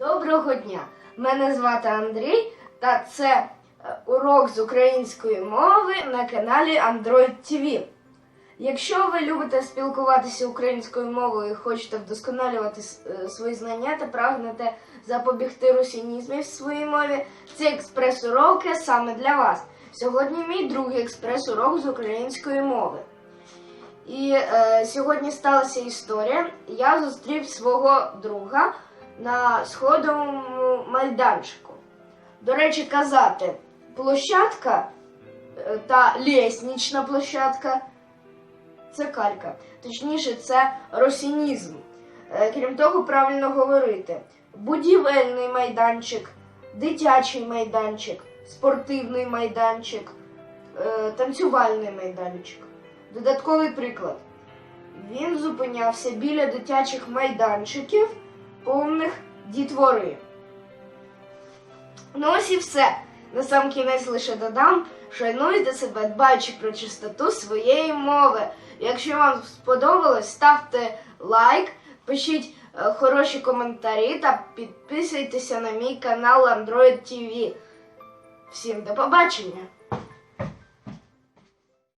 Доброго дня! Мене звати Андрій, та це е, урок з української мови на каналі Android TV. Якщо ви любите спілкуватися українською мовою і хочете вдосконалювати е, свої знання та прагнете запобігти русінізмів в своїй мові, ці експрес-уроки саме для вас. Сьогодні мій другий експрес-урок з української мови. І е, сьогодні сталася історія. Я зустрів свого друга на сходовому майданчику. До речі, казати площадка е, та ліснична площадка це калька. Точніше, це росінізм. Е, Крім того, правильно говорити: будівельний майданчик, дитячий майданчик, спортивний майданчик, е, танцювальний майданчик. Додатковий приклад. Він зупинявся біля дитячих майданчиків, повних дітвори. Ну ось і все. На сам кінець лише додам, шануйте себе, дбаючи про чистоту своєї мови. Якщо вам сподобалось, ставте лайк, пишіть е, хороші коментарі та підписуйтеся на мій канал Android TV. Всім до побачення!